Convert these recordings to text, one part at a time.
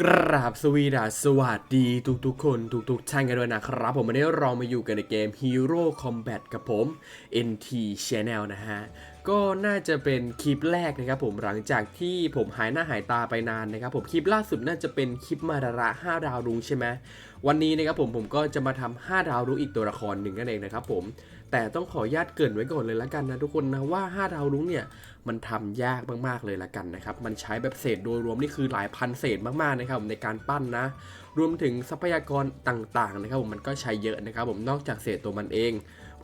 กราบสวีดาสสวัสดีทุกๆ คนทุกๆท่านกันด้วยนะครับ ผมวันนี้เรามาอยู่กันในเกม Hero Combat กับผม NT Channel นะฮะ ก็น่าจะเป็นคลิปแรกนะครับผมหลังจากที่ผมหายหน้าหายตาไปนานนะครับผมคลิปล่าสุดน่าจะเป็นคลิปมาดาระ 5 ดาวรุ้งใช่ไหมวันนี้นะครับผมผมก็จะมาทำ5ดาวรุ้งอีกตัวละครหนึ่งนั่นเองนะครับผมแต่ต้องขออนุญาตเกินไว้ก่อนเลยละกันนะทุกคนนะว่า 5 ดาวรุ้งเนี่ยมันทำยากมากๆเลยละกันนะครับมันใช้แบบเศษโดยรวมนี่คือหลายพันเศษมากๆนะครับผมในการปั้นนะ รวมถึงทรัพยากรต่างๆนะครับผมมันก็ใช้เยอะนะครับผมนอกจากเศษตัวมันเอง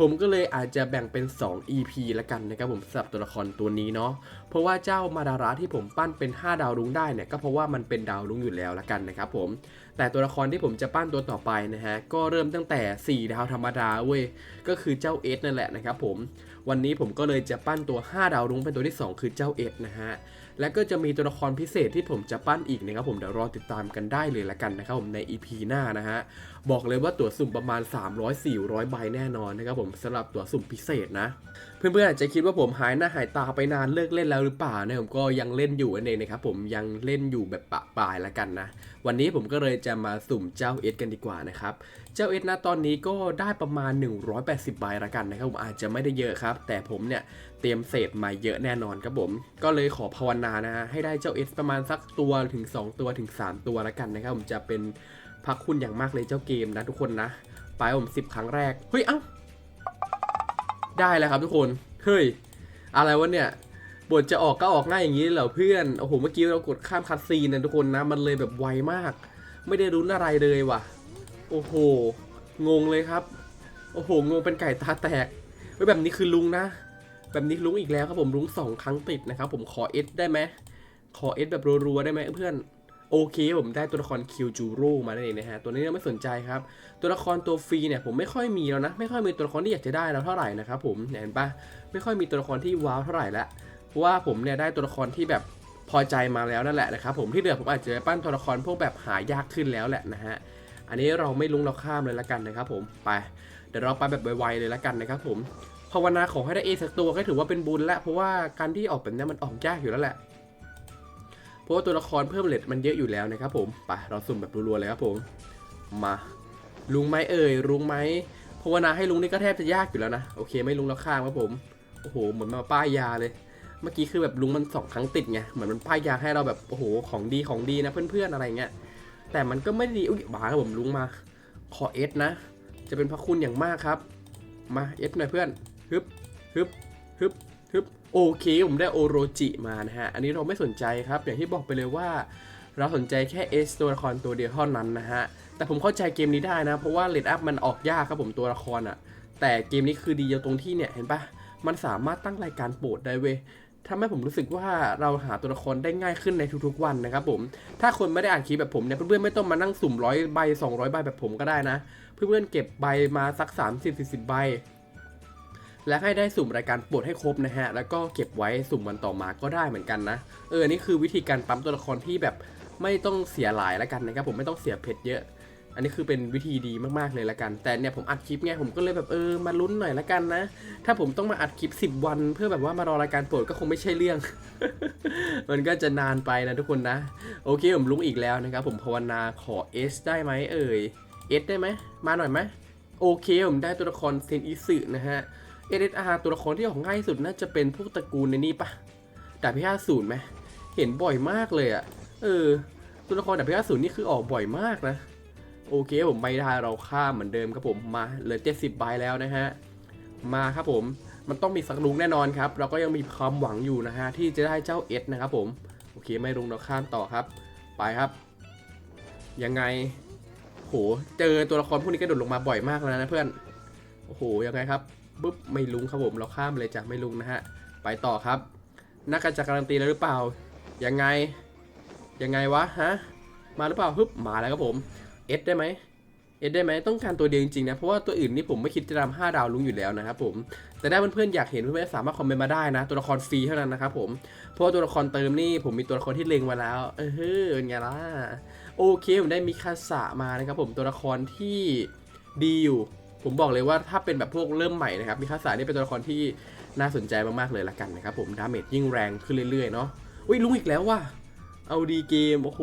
ผมก็เลยอาจจะแบ่งเป็น 2 EP ละกันนะครับผมสำหรับตัวละครตัวนี้เนาะเพราะว่าเจ้ามาดาระที่ผมปั้นเป็น 5 ดาวรุ้งได้เนี่ยก็เพราะว่ามันเป็นดาวรุ้งอยู่แล้วละกันนะครับผมแต่ตัวละครที่ผมจะปั้นตัวต่อไปนะฮะก็เริ่มตั้งแต่ 4 ดาวธรรมดาเว้ยก็คือเจ้าเอสนั่นแหละนะครับผมวันนี้ผมก็เลยจะปั้นตัว 5 ดาวรุ้งเป็นตัวที่ 2 คือเจ้าเอสนะฮะ และก็จะมีตัวละครพิเศษที่ผมจะปั้นอีกนะครับผมเดี๋ยวรอติดตามกันได้เลยละกันนะครับผมใน EP หน้านะฮะบอกเลยว่าตั๋วสุ่มประมาณ 300-400 ใบแน่นอนนะครับผมสำหรับตั๋วสุ่มพิเศษนะเพื่อนๆอาจจะคิดว่าผมหายหน้าหายตาไปนานเลิกเล่นแล้วหรือเปล่านะผมก็ยังเล่นอยู่นั่นเองนะครับผมยังเล่นอยู่แบบปะปลายละกันนะวันนี้ผมก็เลยจะมาสุ่มเจ้าเอสกันดีกว่านะครับ เจ้าเอสนะตอนนี้ก็ได้ประมาณ 180ใบละกันนะครับผมอาจจะไม่ได้เยอะครับ แต่ผมเนี่ยเตรียมเศษมาเยอะแน่นอนครับผม ก็เลยขอภาวนานะฮะให้ได้เจ้าเอสประมาณสักตัวถึง 2 ตัวถึง 3 ตัวละกันนะครับผมจะเป็นพักคุณอย่างมากเลยเจ้าเกมนะทุกคนนะไปผม10 ครั้งแรกเฮ้ยเอ้าได้แล้วครับทุกคนเฮ้ยอะไรวะเนี่ยบทจะออกก็ออกง่ายอย่างนี้เหรอเพื่อน โอ้โห เมื่อกี้เรากดข้ามคัดซีนนะทุกคนนะ มันเลยแบบไวมาก ไม่ได้รุ้นอะไรเลยว่ะ โอ้โห งงเลยครับ โอ้โห งงเป็นไก่ตาแตกเฮ้แบบนี้คือลุงนะ แบบนี้ลุงอีกแล้วครับผมลุงสองครั้งติดนะครับผมขอเอสได้ไหม ขอเอสแบบรัวๆได้ไหมเพื่อน โอเคผมได้ตัวละครคิวจูร่มานั่นเองนะฮะ ตัวนี้ไม่สนใจครับ ตัวละครตัวฟรีเนี่ยผมไม่ค่อยมีแล้วนะ ไม่ค่อยมีตัวละครที่อยากจะได้แล้วเท่าไหร่นะครับผมเนี่ยเห็นปะไม่ค่อยมีตัวละครที่ว้าวเท่าไหร่ละเพราะว่าผมเนี่ยได้ตัวละครที่แบบพอใจมาแล้วนั่นแหละนะครับผมที่เหลือผมอาจจะปั้นตัวละครพวกแบบหายากขึ้นแล้วแหละนะฮะ อันนี้เราไม่ลุ้งเราข้ามเลยละกันนะครับผมไปเดี๋ยวเราไปแบบไวๆเลยละกันนะครับผมภาวนาขอให้ได้เอสักตัวก็ถือว่าเป็นบุญแล้วเพราะว่าการที่ออกแบบเนี้ยมันออกยากอยู่แล้วแหละเพราะว่าตัวละครเพิ่มเลทมันเยอะอยู่แล้วนะครับผมไปเราสุ่มแบบรัวๆเลยครับผมมาลุงไหมเอ่ยลุงไหมภาวนาให้ลุงนี่ก็แทบจะยากอยู่แล้วนะโอเค ไม่ลุงแล้วข้ามครับผมโอ้โหเหมือนมาป้ายยาเลยเมื่อกี้คือแบบลุงมันสองครั้งติดไงเหมือนมันป้ายยาให้เราแบบโอ้โหของดีของดีนะเพื่อนๆอะไรเงี้ย แต่มันก็ไม่ไดีอุ้ยบาครับผมลุงมา ขอเอสนะ จะเป็นพระคุณอย่างมากครับ มาเอสหน่อยเพื่อนฮึบฮึบฮึบฮึบโอเคผมได้โอโรจิมานะฮะ อันนี้เราไม่สนใจครับ อย่างที่บอกไปเลยว่า เราสนใจแค่เอสตัวละครตัวเดียวเท่านั้นนะฮะ แต่ผมเข้าใจเกมนี้ได้นะ เพราะว่าเลดอัพมันออกยากครับผมตัวละครอะแต่เกมนี้คือดีอยู่ตรงที่เนี่ยเห็นปะมันสามารถตั้งรายการโปรดได้เว้ย ทำให้ผมรู้สึกว่าเราหาตัวละครได้ง่ายขึ้นในทุกๆวันนะครับผมถ้าคนไม่ได้อ่านคลิปแบบผมเนี่ยเพื่อนๆไม่ต้องมานั่งสุ่มร้อยใบ200 ใบแบบผมก็ได้นะ เพื่อนๆเก็บใบมาสัก 30 40 ใบ และให้ได้สุ่มรายการโปรดให้ครบนะฮะ แล้วก็เก็บไว้สุ่มวันต่อมาก็ได้เหมือนกันนะ เออนี่คือวิธีการปั๊มตัวละครที่แบบไม่ต้องเสียหลายแล้วกันนะครับผมไม่ต้องเสียเพชรเยอะ อันนี้คือเป็นวิธีดีมากๆเลยละกัน แต่เนี่ยผมอัดคลิปไงผมก็เลยแบบเออมาลุ้นหน่อยละกันนะ ถ้าผมต้องมาอัดคลิป 10 วัน เพื่อแบบว่ามารอรายการโปรดก็คงไม่ใช่เรื่อง มันก็จะนานไปนะทุกคนนะ โอเคผมลุ้งอีกแล้วนะครับผมภาวนาขอ S ได้ไหมเอ่ย S ได้ไหมมาหน่อยไหมโอเคผมได้ตัวละครเซนอิสึนะฮะเอเดอาร์ตัวละครที่ออกง่ายที่สุดน่าจะเป็นพวกตระกูลในนี้ปะดาบพิฆาตศูนย์ไหมเห็นบ่อยมากเลยอะเออตัวละครดาบพิฆาตศูนย์นี่คือออกบ่อยมากนะ โอเคผมไม่ได้เราข้ามเหมือนเดิมครับผมมาเหลือเจ็ดสิบใบแล้วนะฮะมาครับผมมันต้องมีสักลุงแน่นอนครับ เราก็ยังมีความหวังอยู่นะฮะที่จะได้เจ้าเอสนะครับผมโอเคไม่ลุงเราข้ามต่อครับ ไปครับ ยังไงโหเจอตัวละครพวกนี้กระโดดลงมาบ่อยมากแล้วนะเพื่อนโอ้โหยังไงครับปุ๊บไม่ลุงครับผมเราข้ามเลยจ้ะไม่ลุงนะฮะไปต่อครับนักการจะการันตีแล้วหรือเปล่ายังไงยังไงวะฮะมาหรือเปล่าฮึบมาแล้วครับผม เอสได้ไหมเอสได้ไหมต้องการตัวเดียวจริงๆนะ เพราะว่าตัวอื่นนี่ผมไม่คิดจะทำห้าดาวลุงอยู่แล้วนะครับผมแต่ได้เพื่อนๆอยากเห็นเพื่อนๆสามารถคอมเมนต์มาได้นะ ตัวละครฟรีเท่านั้นนะครับผมเพราะว่าตัวละครเติมนี่ผมมีตัวละครที่เล็งมาแล้ว เออเฮ้ยเป็นไงล่ะโอเคผมได้มิคาสะมานะครับผมตัวละครที่ดีอยู่ ผมบอกเลยว่าถ้าเป็นแบบพวกเริ่มใหม่นะครับมิคาสานี่เป็นตัวละครที่น่าสนใจมากๆเลยละกันนะครับผมดาเมจยิ่งแรงขึ้นเรื่อยๆเนาะอุ้ยลุงอีกแล้วว่ะเอาดีเกมโอ้โห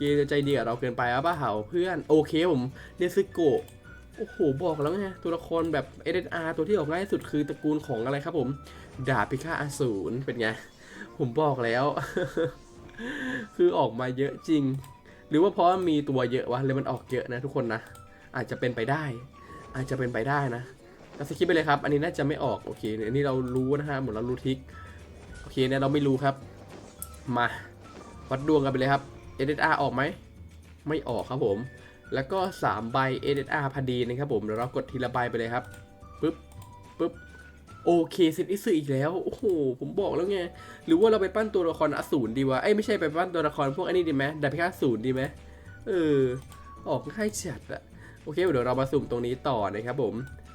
เกจะใจดีกับเราเกินไปอะป้าเหาเพื่อนโอเคผมเนซึโกะโอ้โหบอกแล้วไงตัวละครแบบ SSR ตัวที่ออกง่ายสุดคือตระกูลของอะไรครับผม ดาบพิฆาตอสูรเป็นไง ผมบอกแล้ว คือออกมาเยอะจริง หรือว่าเพราะมีตัวเยอะวะเลยมันออกเยอะนะทุกคนนะ อาจจะเป็นไปได้ อาจจะเป็นไปได้นะก็สคิปไปเลยครับ อันนี้น่าจะไม่ออกโอเคอันนี้เรารู้นะฮะเหมือนเรารู้ทิกโอเคเนี่ยเราไม่รู้ครับ มาวัดดวงกันไปเลยครับ SSR ออกไหม ไม่ออกครับผม แล้วก็ 3 ใบ SSR พอดีนะครับผมเดี๋ยวเรากดทีละใบไปเลยครับปึ๊บปึ๊บโอเคเซตอิสึอีกแล้ว โอ้โห ผมบอกแล้วไง หรือว่าเราไปปั้นตัวละครอสูรดีวะ เอ้ยไม่ใช่ไปปั้นตัวละครพวกอันนี้ดีไหมดาบพิฆาตศูนย์ดีไหมเออ ออกง่ายจัดอะโอเค เดี๋ยวเรามาสุ่มตรงนี้ต่อนะครับผม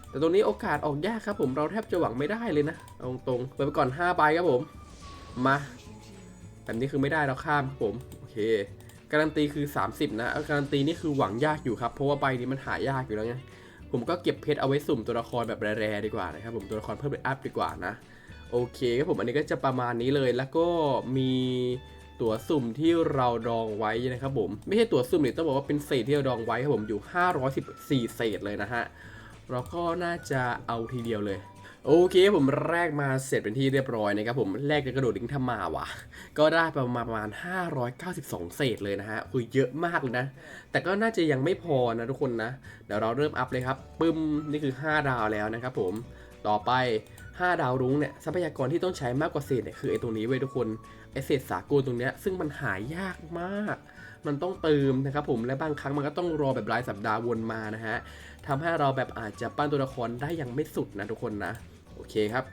แต่ตรงนี้โอกาสออกยากครับผม เราแทบจะหวังไม่ได้เลยนะ เอาตรงๆเปิดไปก่อน5ใบครับผม มา แบบนี้คือไม่ได้เราข้ามครับผม โอ เคการันตีคือ 30 นะการันตีนี่คือหวังยากอยู่ครับ เพราะว่าใบนี้มันหายากอยู่แล้วไงผมก็เก็บเพชรเอาไว้สุ่มตัวละครแบบแร่ๆดีกว่านะครับผมตัวละครเพิ่มเป็นอัพดีกว่านะโอเคครับผมอันนี้ก็จะประมาณนี้เลยแล้วก็มีตั๋วสุ่มที่เราดองไว้นะครับผมไม่ใช่ตั๋วสุ่มนี่ต้องบอกว่าเป็นเศษที่เราดองไว้ครับผมอยู่ 514 เศษเลยนะฮะเราก็น่าจะเอาทีเดียวเลย โอเคผมแรกมาเสร็จเป็นที่เรียบร้อยนะครับผมแรกจะกระโดดลิงทำมาว่ะก็ได้ประมาณประมาณ 592 เศษเลยนะฮะคือเยอะมากเลยนะ แต่ก็น่าจะยังไม่พอนะทุกคนนะ เดี๋ยวเราเริ่มอัพเลยครับปึ้มนี่คือ 5 ดาวแล้วนะครับผมต่อไป 5 ดาวรุ้งเนี่ยทรัพยากรที่ต้องใช้มากกว่าเศษเนี่ยคือไอ้ตรงนี้เว้ยทุกคนไอ้เศษสากลตรงเนี้ยซึ่งมันหายากมาก มันต้องเติมนะครับผมและบางครั้งมันก็ต้องรอแบบรายสัปดาห์วนมานะฮะทำให้เราแบบอาจจะปั้นตัวละครได้ยังไม่สุดนะทุกคนนะ เคครับ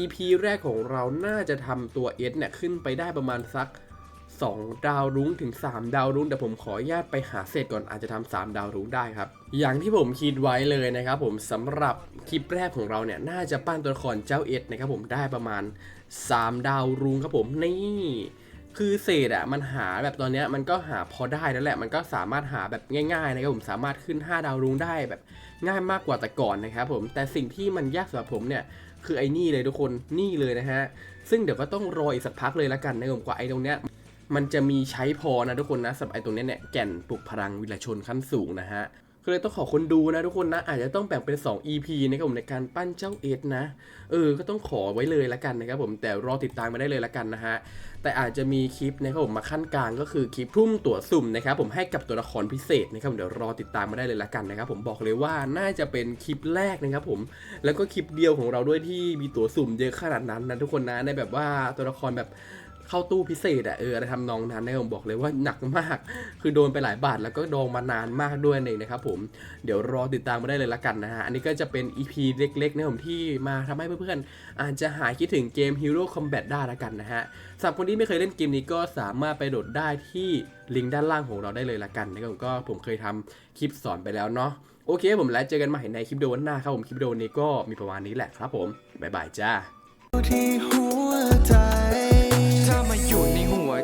EP แรกของเราน่าจะทำตัวเอสเนี่ยขึ้นไปได้ประมาณสัก 2 ดาวรุ้งถึง 3 ดาวรุ้งแต่ผมขออนุญาตไปหาเศษก่อนอาจจะทำ3ดาวรุ้งได้ครับ อย่างที่ผมคิดไว้เลยนะครับ ผมสำหรับคลิปแรกของเราเนี่ยน่าจะปั้นตัวละครเจ้าเอสนะครับผมได้ประมาณ 3 ดาวรุ้งครับผมนี่ คือเศษอะมันหาแบบตอนเนี้ยมันก็หาพอได้แล้วแหละ มันก็สามารถหาแบบง่ายๆนะครับผมสามารถขึ้น 5 ดาวรุ้งได้แบบง่ายมากกว่าแต่ก่อนนะครับผมแต่สิ่งที่มันยากสำหรับผมเนี่ยคือไอ้นี่เลยทุกคนนี่เลยนะฮะซึ่งเดี๋ยวก็ต้องรออีกสักพักเลยละกันนะครับผมกว่าไอ้ตรงเนี้ยมันจะมีใช้พอนะทุกคนนะสำหรับไอ้ตรงเนี้ยเนี่ยแก่นปลุกพลังวิรชนขั้นสูงนะฮะ ก็เลยต้องขอคนดูนะทุกคนนะ อาจจะต้องแบ่งเป็น 2 EP นะครับผมในการปั้นเจ้าเอ็ดนะ เออ ก็ต้องขอไว้เลยละกันนะครับผมแต่รอติดตามมาได้เลยละกันนะฮะ แต่อาจจะมีคลิปนะครับผมมาขั้นกลางก็คือคลิปพุ่มตั๋วสุ่มนะครับผมให้กับตัวละครพิเศษนะครับเดี๋ยวรอติดตามมาได้เลยละกันนะครับผมบอกเลยว่าน่าจะเป็นคลิปแรกนะครับผมแล้วก็คลิปเดียวของเราด้วยที่มีตั๋วสุ่มเยอะขนาดนั้นนะทุกคนนะในแบบว่าตัวละครแบบ เข้าตู้พิเศษอะเอออะไรทำนองนั้นนะผมบอกเลยว่าหนักมาก คือโดนไปหลายบาทแล้วก็โดองมานานมากด้วยเองนะครับผมเดี๋ยวรอติดตามมาได้เลยละกันนะฮะอันนี้ก็จะเป็น EP เล็กๆนะผมที่มาทำให้เพื่อนๆอาจจะหายคิดถึงเกม Hero Combat ได้ละกันนะฮะสำหรับคนที่ไม่เคยเล่นเกมนี้ก็สามารถไปโหลดได้ที่ลิงก์ด้านล่างของเราได้เลยละกันนะครับผมก็ผมเคยทำคลิปสอนไปแล้วเนาะโอเคผมแล้วเจอกันใหม่ในคลิปวิดีโอหน้าครับผมคลิปวิดีโอนี้ก็มีประมาณนี้แหละครับผมบ๊ายบายจ้าที่หัวใจ